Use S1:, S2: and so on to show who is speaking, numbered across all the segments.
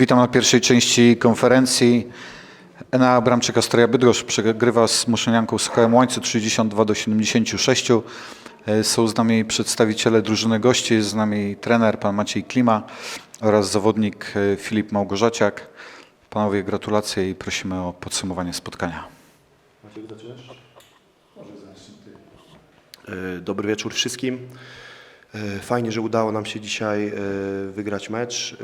S1: Witam na pierwszej części konferencji. Enea Bramczyk Stroja Bydgoszcz przegrywa z Muszynianką Sokołem Łańcu 32 do 76. E, Są z nami przedstawiciele drużyny gości, jest z nami trener pan Maciej Klima oraz zawodnik e, Filip Małgorzaciak. Panowie gratulacje i prosimy o podsumowanie spotkania.
S2: E, Dobry wieczór wszystkim. E, Fajnie, że udało nam się dzisiaj wygrać mecz.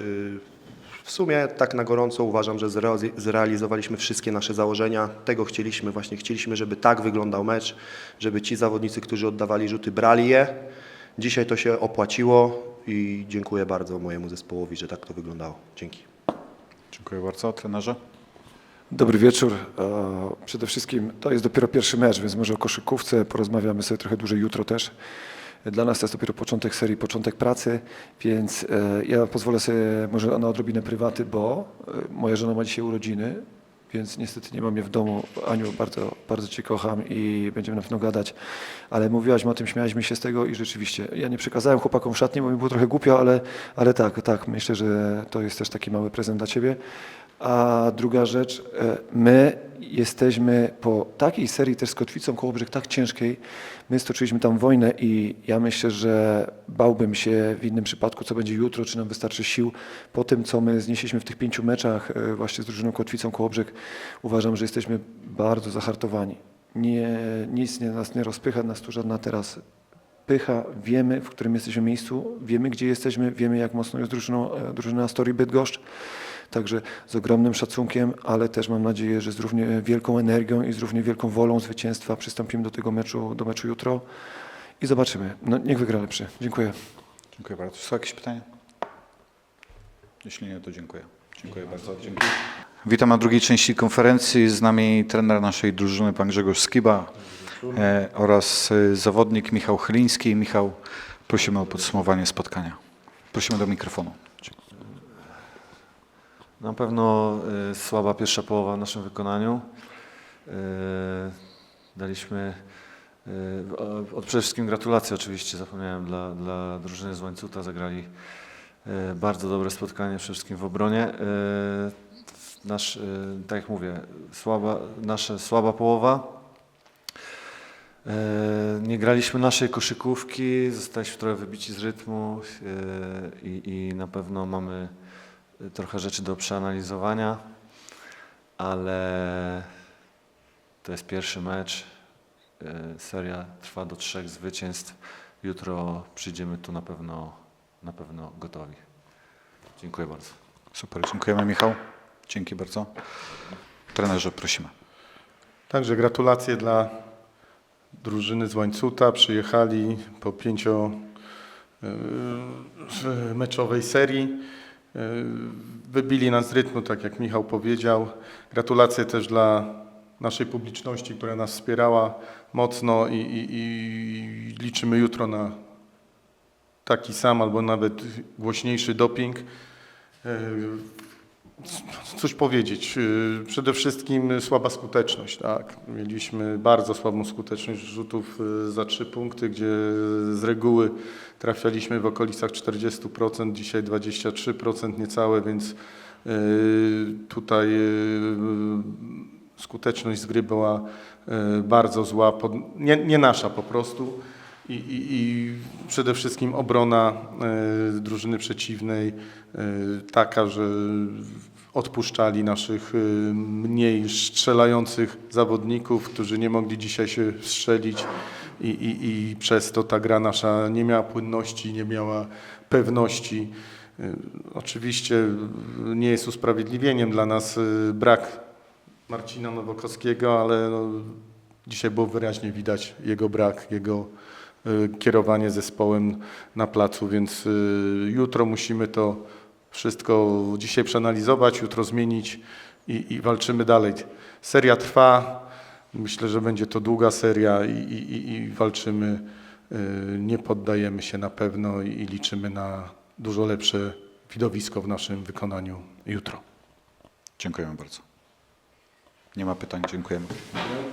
S2: W sumie tak na gorąco uważam, że zre- zrealizowaliśmy wszystkie nasze założenia. Tego chcieliśmy, właśnie chcieliśmy, żeby tak wyglądał mecz, żeby ci zawodnicy, którzy oddawali rzuty, brali je. Dzisiaj to się opłaciło i dziękuję bardzo mojemu zespołowi, że tak to wyglądało. Dzięki.
S1: Dziękuję bardzo. Trenerze?
S3: Dobry wieczór. E, Przede wszystkim to jest dopiero pierwszy mecz, więc może o koszykówce porozmawiamy sobie trochę dłużej jutro też. Dla nas to jest dopiero początek serii, początek pracy, więc e, ja pozwolę sobie może na odrobinę prywaty, bo e, moja żona ma dzisiaj urodziny, więc niestety nie mam mnie w domu. Aniu, bardzo, bardzo Cię kocham i będziemy na pewno gadać, ale mówiłaś o tym, śmialiśmy się z tego i rzeczywiście, ja nie przekazałem chłopakom szatni, bo mi było trochę głupio, ale, ale tak, tak, myślę, że to jest też taki mały prezent dla Ciebie. A druga rzecz, e, my jesteśmy po takiej serii też z Kotwicą Kołobrzeg tak ciężkiej, my stoczyliśmy tam wojnę i ja myślę, że bałbym się w innym przypadku, co będzie jutro, czy nam wystarczy sił. Po tym, co my znieśliśmy w tych pięciu meczach e, właśnie z drużyną Kotwicą Kołobrzeg, uważam, że jesteśmy bardzo zahartowani. Nie, nic nie, nas nie rozpycha, nas tu żadna teraz pycha, wiemy, w którym jesteśmy miejscu, wiemy, gdzie jesteśmy, wiemy, jak mocno jest drużyną, e, drużyna Astorii Bydgoszcz. Także z ogromnym szacunkiem, ale też mam nadzieję, że z równie wielką energią i z równie wielką wolą zwycięstwa przystąpimy do tego meczu, do meczu jutro i zobaczymy. No, niech wygra lepszy. Dziękuję.
S1: Dziękuję bardzo. Są jakieś pytania? Jeśli nie, to dziękuję. Dziękuję bardzo. Dziękuję. Witam na drugiej części konferencji. Z nami trener naszej drużyny, pan Grzegorz Skiba e, oraz e, zawodnik Michał Chyliński. Michał, prosimy o podsumowanie spotkania. Prosimy do mikrofonu.
S4: Na pewno y, słaba pierwsza połowa w naszym wykonaniu. Y, daliśmy y, od przede wszystkim gratulacje oczywiście zapomniałem dla, dla drużyny z Łańcuta. Zagrali bardzo dobre spotkanie przede wszystkim w obronie. Nasz, tak jak mówię, słaba, nasza słaba połowa. Nie graliśmy naszej koszykówki, zostaliśmy trochę wybici z rytmu i, i na pewno mamy trochę rzeczy do przeanalizowania, ale to jest pierwszy mecz. E, Seria trwa do trzech zwycięstw. Jutro przyjdziemy tu na pewno, na pewno gotowi. Dziękuję bardzo.
S1: Super, dziękujemy Michał. Dzięki bardzo. Trenerze, prosimy.
S5: Także gratulacje dla drużyny z Łańcuta. Przyjechali po pięciomeczowej serii. Yy, Wybili nas z rytmu, tak jak Michał powiedział. Gratulacje też dla naszej publiczności, która nas wspierała mocno i, i, i liczymy jutro na taki sam albo nawet głośniejszy doping. Coś powiedzieć. Yy, Przede wszystkim słaba skuteczność. Tak. Mieliśmy bardzo słabą skuteczność rzutów yy, za trzy punkty, gdzie z reguły trafialiśmy w okolicach 40%, dzisiaj 23% niecałe, więc yy, tutaj skuteczność z gry była bardzo zła, nie, nie nasza po prostu. I, i, I przede wszystkim obrona y, drużyny przeciwnej y, taka, że odpuszczali naszych y, mniej strzelających zawodników, którzy nie mogli dzisiaj się strzelić i, i, i przez to ta gra nasza nie miała płynności, nie miała pewności. Oczywiście nie jest usprawiedliwieniem dla nas brak Marcina Nowakowskiego, ale no, dzisiaj było wyraźnie widać jego brak, jego kierowanie zespołem na placu, więc y, jutro musimy to wszystko dzisiaj przeanalizować, jutro zmienić i, i walczymy dalej. Seria trwa, myślę, że będzie to długa seria i, i, i- walczymy, y, nie poddajemy się na pewno i liczymy na dużo lepsze widowisko w naszym wykonaniu jutro.
S1: Dziękujemy bardzo. Nie ma pytań, dziękujemy.